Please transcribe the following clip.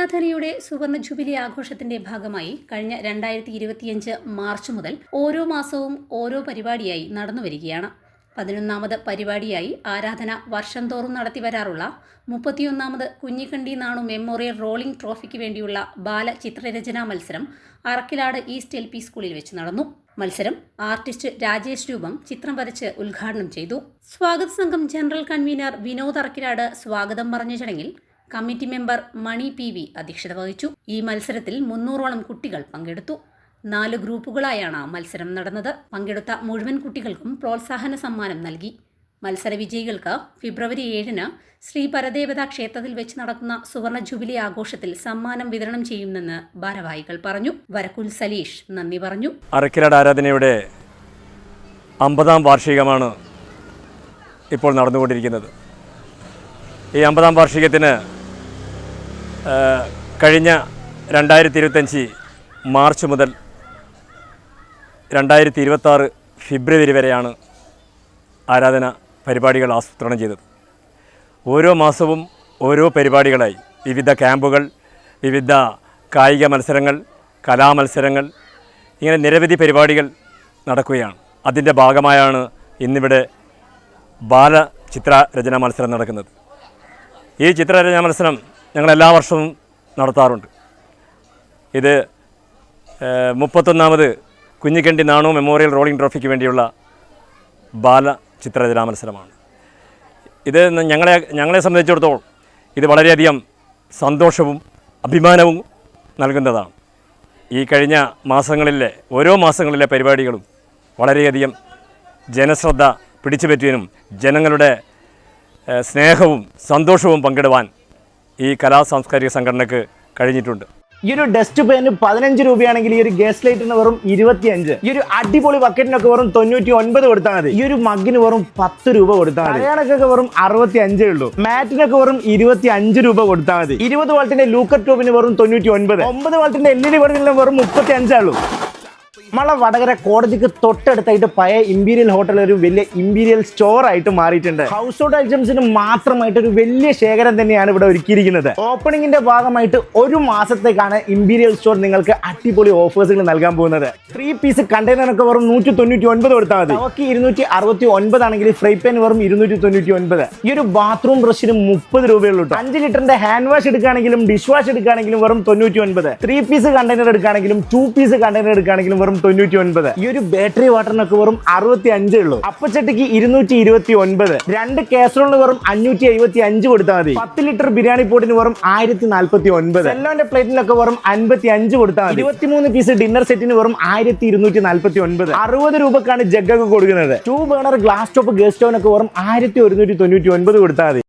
ആരാധനയുടെ സുവർണ ജൂബിലി ആഘോഷത്തിന്റെ ഭാഗമായി കഴിഞ്ഞ രണ്ടായിരത്തി ഇരുപത്തിയഞ്ച് മാർച്ച് മുതൽ ഓരോ മാസവും ഓരോ പരിപാടിയായി നടന്നുവരികയാണ് പതിനൊന്നാമത് പരിപാടിയായി ആരാധന വർഷം തോറും നടത്തി വരാറുള്ള മുപ്പത്തിയൊന്നാമത് കുഞ്ഞിക്കണ്ടി നാണു മെമ്മോറിയൽ റോളിംഗ് ട്രോഫിക്ക് വേണ്ടിയുള്ള ബാല ചിത്രരചനാ മത്സരം അറക്കിലാട് ഈസ്റ്റ് എൽ പി സ്കൂളിൽ വെച്ച് നടന്നു. മത്സരം ആർട്ടിസ്റ്റ് രാജേഷ് രൂപം ചിത്രം വരച്ച് ഉദ്ഘാടനം ചെയ്തു. സ്വാഗത സംഘം ജനറൽ കൺവീനർ വിനോദ് അറക്കിലാട് സ്വാഗതം പറഞ്ഞ ചടങ്ങിൽ committee member Mani P V അധ്യക്ഷത വഹിച്ചു. ഈ മത്സരത്തിൽ മുന്നൂറോളം കുട്ടികൾ പങ്കെടുത്തു. നാല് ഗ്രൂപ്പുകളായാണ് മത്സരം നടന്നത്. പങ്കെടുത്ത മുഴുവൻ കുട്ടികൾക്കും പ്രോത്സാഹന സമ്മാനം നൽകി. മത്സര വിജയികൾക്ക് ഫെബ്രുവരി ഏഴിന് ശ്രീ പരദേവത ക്ഷേത്രത്തിൽ വെച്ച് നടക്കുന്ന സുവർണ ജൂബിലി ആഘോഷത്തിൽ സമ്മാനം വിതരണം ചെയ്യുമെന്ന് ഭാരവാഹികൾ പറഞ്ഞു. വരക്കുൽ സലീഷ് നന്ദി പറഞ്ഞു. അറക്കിലാട് ആരാധനയുടെ അമ്പതാം വാർഷികമാണ് ഇപ്പോൾ നടന്നുകൊണ്ടിരിക്കുന്നത്. ഈ അമ്പതാം വാർഷികത്തിന് കഴിഞ്ഞ രണ്ടായിരത്തി ഇരുപത്തഞ്ച് മാർച്ച് മുതൽ രണ്ടായിരത്തി ഇരുപത്താറ് ഫെബ്രുവരി വരെയാണ് ആരാധന പരിപാടികൾ ആസൂത്രണം ചെയ്തത്. ഓരോ മാസവും ഓരോ പരിപാടികളായി. വിവിധ ക്യാമ്പുകൾ വിവിധ കായിക മത്സരങ്ങൾ കലാമത്സരങ്ങൾ ഇങ്ങനെ നിരവധി പരിപാടികൾ നടക്കുകയാണ്. അതിന്റെ ഭാഗമായാണ് ഇന്നിവിടെ ബാല ചിത്രരചനാ മത്സരം നടക്കുന്നത്. ഈ ചിത്രരചനാ മത്സരം ഞങ്ങൾ എല്ലാ വർഷവും നടത്താറുണ്ട്. ഇത് മുപ്പത്തൊന്നാമത് കുഞ്ഞിക്കണ്ടി നാണു മെമ്മോറിയൽ റോളിംഗ് ട്രോഫിക്ക് വേണ്ടിയുള്ള ബാല ചിത്രരചനാ മത്സരമാണ്. ഇത് ഞങ്ങളെ ഞങ്ങളെ സംബന്ധിച്ചിടത്തോളം ഇത് വളരെയധികം സന്തോഷവും അഭിമാനവും നൽകുന്നതാണ്. ഈ കഴിഞ്ഞ മാസങ്ങളിലെ ഓരോ മാസങ്ങളിലെ പരിപാടികളും വളരെയധികം ജനശ്രദ്ധ പിടിച്ചുപറ്റിയതിനും ജനങ്ങളുടെ സ്നേഹവും സന്തോഷവും പങ്കിടുവാൻ ഈ കലാ സാംസ്കാരിക സംഘടനക്ക് കഴിഞ്ഞിട്ടുണ്ട്. ഈ ഒരു ഡസ്റ്റ് പേന് പതിനഞ്ച് രൂപയാണെങ്കിൽ ഈ ഒരു ഗ്യാസ് ലൈറ്റിന് വെറും ഇരുപത്തിയഞ്ച്. ഈ ഒരു അടിപൊളി ബക്കറ്റിനൊക്കെ വെറും തൊണ്ണൂറ്റി ഒൻപത് കൊടുത്താൽ മതി. ഈ ഒരു മഗ്ഗിന് വെറും പത്ത് രൂപ കൊടുത്താൽ മതി. കരയാണക്കൊക്കെ വെറും അറുപത്തി അഞ്ചേ ഉള്ളൂ മാറ്റിനൊക്കെ വെറും ഇരുപത്തി അഞ്ച് രൂപ കൊടുത്താൽ മതി. ഇരുപത് വോൾട്ടിന്റെ ലൂക്കർ ട്യൂബിന് വെറും തൊണ്ണൂറ്റി ഒൻപത് ഒമ്പത് വോൾട്ടിന്റെ എൽ ഇ ഡി വെറും മുപ്പത്തി അഞ്ചാളൂ നമ്മളെ വടകര കോടതിക്ക് തൊട്ടടുത്തായിട്ട് പഴയ ഇമ്പീരിയൽ ഹോട്ടൽ ഒരു വലിയ ഇമ്പീരിയൽ സ്റ്റോർ ആയിട്ട് മാറിയിട്ടുണ്ട്. ഹൗസ് ഹോൾഡ് ഐറ്റംസിന് മാത്രമായിട്ട് ഒരു വലിയ ശേഖരം തന്നെയാണ് ഇവിടെ ഒരുക്കിയിരിക്കുന്നത്. ഓപ്പണിംഗിന്റെ ഭാഗമായിട്ട് ഒരു മാസത്തേക്കാണ് ഇമ്പീരിയൽ സ്റ്റോർ നിങ്ങൾക്ക് അടിപൊളി ഓഫേഴ്സുകൾ നൽകാൻ പോകുന്നത്. ത്രീ പീസ് കണ്ടെയ്നറൊക്കെ വെറും നൂറ്റി തൊണ്ണൂറ്റി ഒൻപത് കൊടുത്താൽ മതി. അവർക്ക് ഇരുന്നൂറ്റി അറുപത്തി ഒൻപത് ആണെങ്കിൽ ഫ്രൈ പാൻ വെറും ഇരുന്നൂറ്റി തൊണ്ണൂറ്റി ഒൻപത് ഈ ഒരു ബാത്റൂം ബ്രഷിന് മുപ്പത് രൂപയുള്ളൂ. അഞ്ച് ലിറ്ററിന്റെ ഹാൻഡ് വാഷ് എടുക്കുകയാണെങ്കിലും ഡിഷ് വാഷ് എടുക്കുകയാണെങ്കിലും വെറും തൊണ്ണൂറ്റി ഒൻപത് ത്രീ പീസ് കണ്ടെയ്നർ എടുക്കുകയാണെങ്കിലും ടു പീസ് കണ്ടെയ്നർ എടുക്കുകയാണെങ്കിലും വെറും തൊണ്ണൂറ്റി ഒൻപത് ഈ ഒരു ബാറ്ററി വാട്ടറിനൊക്കെ വെറും അറുപത്തി അഞ്ചേ ഉള്ളൂ. അപ്പച്ചട്ടിക്ക് ഇരുന്നൂറ്റി ഇരുപത്തി ഒൻപത് രണ്ട് കാസറോളിന് വെറും അഞ്ഞൂറ്റി എഴുപത്തി അഞ്ച് കൊടുത്താൽ മതി. പത്ത് ലിറ്റർ ബിരിയാണി പോട്ടിന് വെറും ആയിരത്തി നാൽപ്പത്തി ഒൻപത് സെല്ലോന്റെ പ്ലേറ്റിനൊക്കെ വെറും അൻപത്തി അഞ്ച് കൊടുത്താൽ മതി. ഇരുപത്തിമൂന്ന് പീസ് ഡിന്നർ സെറ്റിന് വെറും ആയിരത്തി ഇരുന്നൂറ്റി നാൽപ്പത്തി ഒൻപത് അറുപത് രൂപക്കാണ് ജഗ്ഗൊക്കെ കൊടുക്കുന്നത്. Two burner glass top gas സ്റ്റോനൊക്കെ വെറും ആയിരത്തി ഒരുന്നൂറ്റി തൊണ്ണൂറ്റി ഒൻപത് കൊടുത്താൽ മതി.